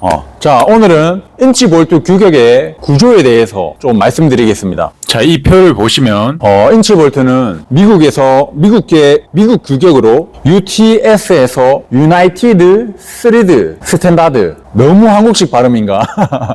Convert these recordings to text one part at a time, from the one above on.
어. 자, 오늘은 인치 볼트 규격의 구조에 대해서 좀 말씀드리겠습니다. 자, 이 표를 보시면, 어, 인치 볼트는 미국에서, 미국계, 미국 규격으로 UTS에서 United Thread Standard. 너무 한국식 발음인가?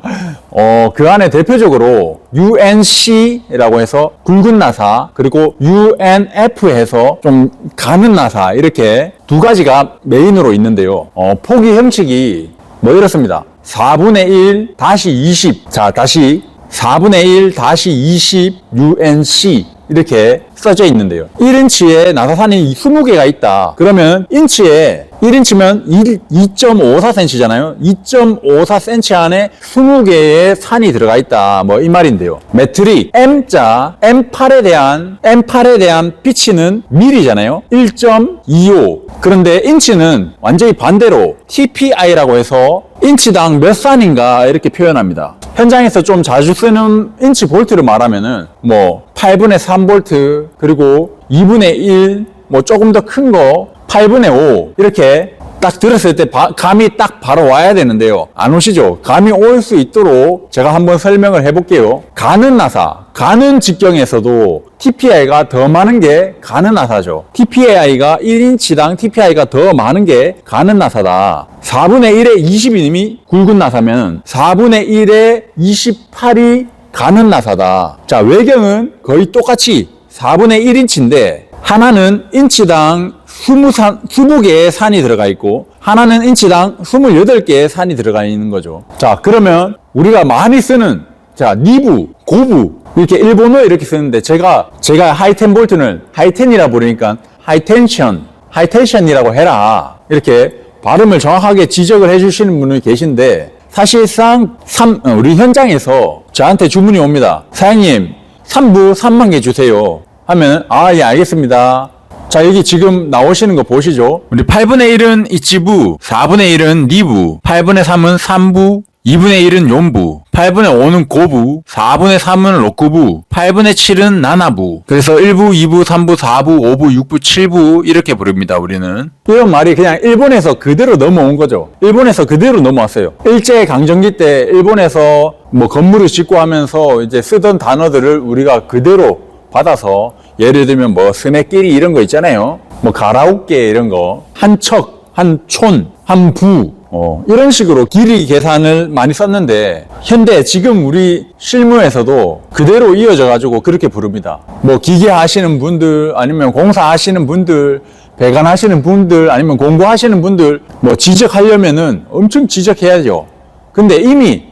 어, 그 안에 대표적으로 UNC라고 해서 굵은 나사, 그리고 UNF에서 좀 가는 나사, 이렇게 두 가지가 메인으로 있는데요. 어, 폭이 형식이 뭐 이렇습니다. 4분의 1 다시 20. 자, 다시 4분의 1 다시 20 UNC. 이렇게 써져 있는데요. 1인치에 나사산이 20개가 있다. 그러면 인치에 1인치면 2.54cm잖아요. 2.54cm 안에 20개의 산이 들어가 있다. 뭐 이 말인데요. 메트릭 M자 M8에 대한 M8에 대한 피치는 밀이잖아요. 1.25. 그런데 인치는 완전히 반대로 TPI라고 해서 인치당 몇 산인가 이렇게 표현합니다. 현장에서 좀 자주 쓰는 인치 볼트를 말하면은 뭐 8분의 3 볼트 그리고 2분의 1 뭐 조금 더 큰 거 8분의 5 이렇게 딱 들었을 때 바- 감이 딱 바로 와야 되는데요. 안 오시죠? 감이 올 수 있도록 제가 한번 설명을 해볼게요. 가는 나사, 가는 직경에서도 TPI가 더 많은 게 가는 나사죠. TPI가 1인치당 TPI가 더 많은 게 가는 나사다. 4분의 1에 20이님이 굵은 나사면 4분의 1에 28이 가는 나사다. 자, 외경은 거의 똑같이 4분의 1인치인데 하나는 인치당 20 산, 20개의 산이 들어가 있고 하나는 인치당 28개의 산이 들어가 있는 거죠. 자, 그러면 우리가 많이 쓰는 자, 니부, 고부 이렇게 일본어 이렇게 쓰는데 제가 제가 하이텐 볼트는 하이텐이라 부르니까 하이텐션, 하이텐션이라고 해라. 이렇게 발음을 정확하게 지적을 해 주시는 분이 계신데 사실상 삼, 어, 우리 현장에서 저한테 주문이 옵니다. 사장님, 3부 3만 개 주세요. 하면, 아, 예, 알겠습니다. 자, 여기 지금 나오시는 거 보시죠. 우리 8분의 1은 이치부, 4분의 1은 니부, 8분의 3은 3부, 2분의 1은 용부, 8분의 5는 고부, 4분의 3은 록구부, 8분의 7은 나나부. 그래서 1부, 2부, 3부, 4부, 5부, 6부, 7부 이렇게 부릅니다, 우리는. 이런 말이 그냥 일본에서 그대로 넘어온 거죠. 일본에서 그대로 넘어왔어요. 일제 강점기 때 일본에서 뭐 건물을 짓고 하면서 이제 쓰던 단어들을 우리가 그대로 받아서 예를 들면 뭐 스매끼리 이런 거 있잖아요. 뭐 가라오케 이런 거, 한 척, 한 촌, 한 부 어, 이런 식으로 길이 계산을 많이 썼는데 현대 지금 우리 실무에서도 그대로 이어져 가지고 그렇게 부릅니다. 뭐 기계 하시는 분들 아니면 공사 하시는 분들 배관 하시는 분들 아니면 공부하시는 분들 뭐 지적하려면은 엄청 지적해야죠. 근데 이미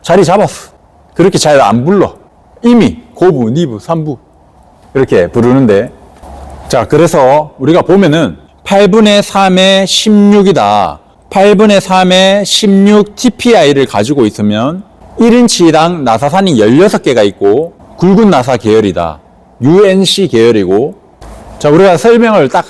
자리 잡았어. 그렇게 잘 안 불러. 이미 고부, 니부, 삼부 이렇게 부르는데 자 그래서 우리가 보면은 8분의 3의 16이다. 8분의 3의 16 TPI를 가지고 있으면 1인치당 나사산이 16개가 있고 굵은 나사 계열이다. UNC 계열이고 자 우리가 설명을 딱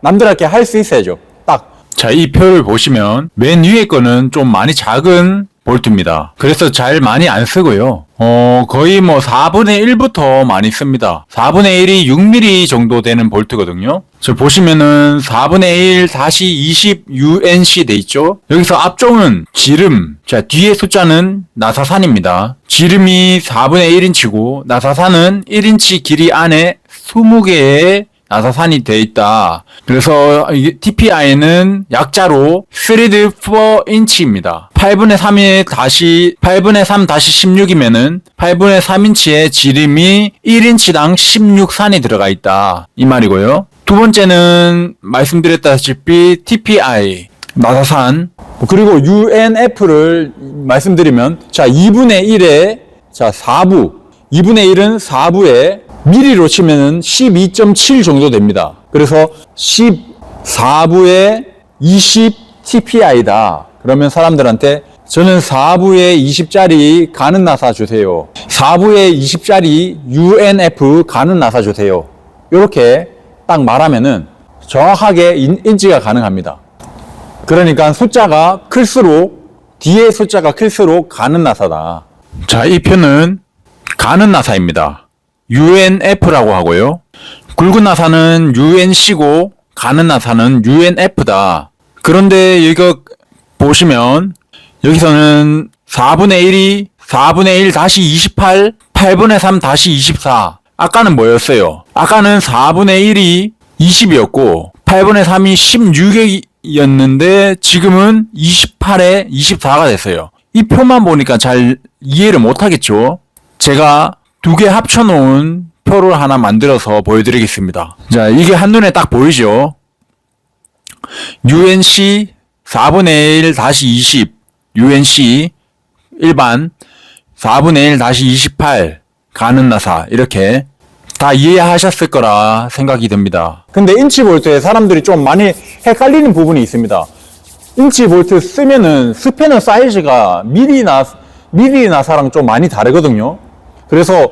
남들한테 할 수 있어야죠. 딱. 자 이 표를 보시면 맨 위에 거는 좀 많이 작은 볼트입니다. 그래서 잘 많이 안 쓰고요. 어, 거의 뭐 4분의 1부터 많이 씁니다. 4분의 1이 6mm 정도 되는 볼트거든요. 저 보시면은 4분의 1 다시 20 UNC 돼 있죠? 여기서 앞쪽은 지름. 자, 뒤에 숫자는 나사산입니다. 지름이 4분의 1인치고, 나사산은 1인치 길이 안에 20개의 나사산이 돼 있다. 그래서 이게 TPI는 약자로 3D 4인치입니다. 8분의 3에 다시 8분의 3 다시 16이면은 8분의 3인치의 지름이 1인치당 16산이 들어가 있다. 이 말이고요. 두 번째는 말씀드렸다시피 TPI 나사산 그리고 UNF를 말씀드리면 자 2분의 1에 자 4부 2분의 1은 4부에 미리로 치면은 12.7 정도 됩니다. 그래서 14부에 20 TPI다. 그러면 사람들한테 저는 4부에 20짜리 가는 나사 주세요. 4부에 20짜리 UNF 가는 나사 주세요. 이렇게 딱 말하면은 정확하게 인, 인지가 가능합니다. 그러니까 숫자가 클수록 뒤에 숫자가 클수록 가는 나사다. 자, 이 표는 가는 나사입니다. UNF라고 하고요. 굵은 나사는 UNC고 가는 나사는 UNF다. 그런데 이거 보시면 여기서는 4분의 1이 4분의 1 다시 28, 8분의 3 다시 24. 아까는 뭐였어요? 아까는 4분의 1이 20이었고, 8분의 3이 16이었는데, 지금은 28에 24가 됐어요. 이 표만 보니까 잘 이해를 못하겠죠? 제가 두 개 합쳐놓은 표를 하나 만들어서 보여드리겠습니다. 자, 이게 한눈에 딱 보이죠? UNC 4분의 1 다시 20, UNC 일반 4분의 1 다시 28 가는 나사 이렇게 다 이해하셨을 거라 생각이 듭니다. 근데 인치 볼트에 사람들이 좀 많이 헷갈리는 부분이 있습니다. 인치 볼트 쓰면은 스패너 사이즈가 미리나 미리 나사랑 좀 많이 다르거든요. 그래서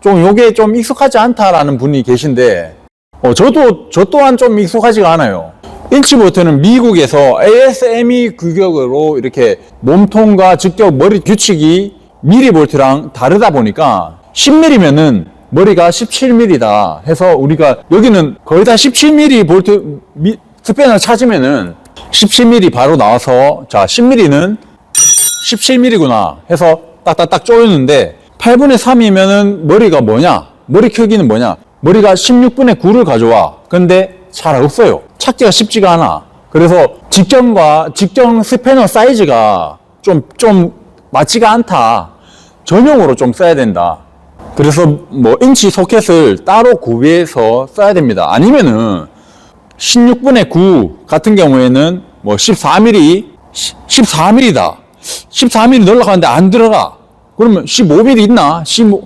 좀 요게 좀 익숙하지 않다라는 분이 계신데 어, 저도 저 또한 좀 익숙하지가 않아요. 인치볼트는 미국에서 ASME 규격으로 이렇게 몸통과 직격 머리 규칙이 미리볼트랑 다르다 보니까 10mm면은 머리가 17mm다 해서 우리가 여기는 거의 다 17mm 볼트 미, 스패너 찾으면은 17mm 바로 나와서 자 10mm는 17mm구나 해서 딱딱딱 쪼였는데 8분의 3이면은 머리가 뭐냐? 머리 크기는 뭐냐? 머리가 16분의 9를 가져와. 근데 잘 없어요. 찾기가 쉽지가 않아. 그래서 직경과 직경 스패너 사이즈가 좀, 좀 맞지가 않다. 전용으로 좀 써야 된다. 그래서 뭐 인치 소켓을 따로 구비해서 써야 됩니다. 아니면은 16분의 9 같은 경우에는 뭐 14mm, 14mm다. 14mm 넣으려고 하는데 안 들어가. 그러면 15mm 있나? 15,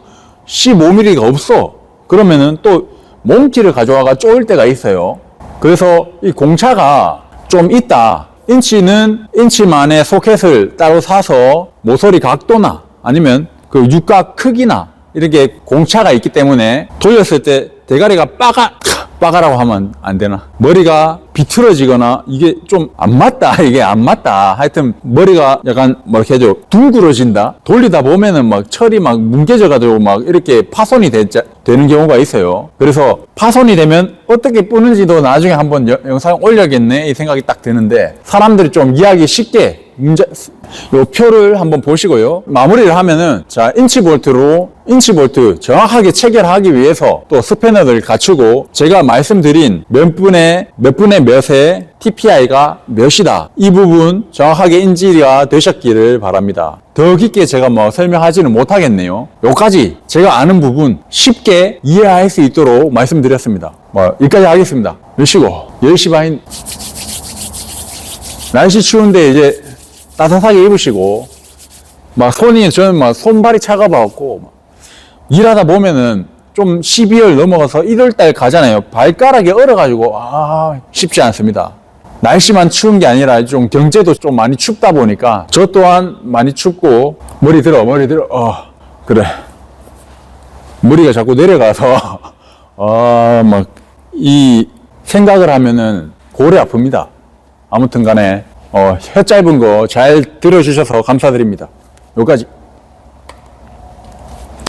15mm가 없어. 그러면은 또 몸띠를 가져와가 쪼일 때가 있어요. 그래서 이 공차가 좀 있다. 인치는 인치만의 소켓을 따로 사서 모서리 각도나 아니면 그 육각 크기나 이렇게 공차가 있기 때문에 돌렸을 때 대가리가 빠가 빠가라고 하면 안 되나? 머리가 비틀어지거나 이게 좀 안 맞다. 이게 안 맞다. 하여튼 머리가 약간 뭐 이렇게 해줘 둥그러진다. 돌리다 보면은 막 철이 막 뭉개져가지고 막 이렇게 파손이 되, 되는 경우가 있어요. 그래서 파손이 되면 어떻게 뿌는지도 나중에 한번 여- 영상 올려야겠네 이 생각이 딱 드는데 사람들이 좀 이해하기 쉽게 문제 요 표를 한번 보시고요. 마무리를 하면은 자 인치 볼트로 인치 볼트 정확하게 체결하기 위해서 또 스패너를 갖추고 제가 말씀드린 몇 분의 몇 분의 몇의 TPI가 몇이다. 이 부분 정확하게 인지가 되셨기를 바랍니다. 더 깊게 제가 뭐 설명하지는 못하겠네요. 요까지 제가 아는 부분 쉽게 이해할 수 있도록 말씀드렸습니다. 뭐 여기까지 하겠습니다. 몇 시고? 10시 반 날씨 추운데 이제 따뜻하게 입으시고 막 손이 저는 막 손발이 차가워갖고 막 일하다 보면은 좀 12월 넘어가서 1월 달 가잖아요. 발가락이 얼어가지고 아 쉽지 않습니다. 날씨만 추운 게 아니라 좀 경제도 좀 많이 춥다 보니까 저 또한 많이 춥고 머리 들어 머리 들어 어 그래 머리가 자꾸 내려가서 아막 이 생각을 하면은 고래 아픕니다. 아무튼 간에 어, 혀 짧은 거 잘 들어주셔서 감사드립니다. 여기까지.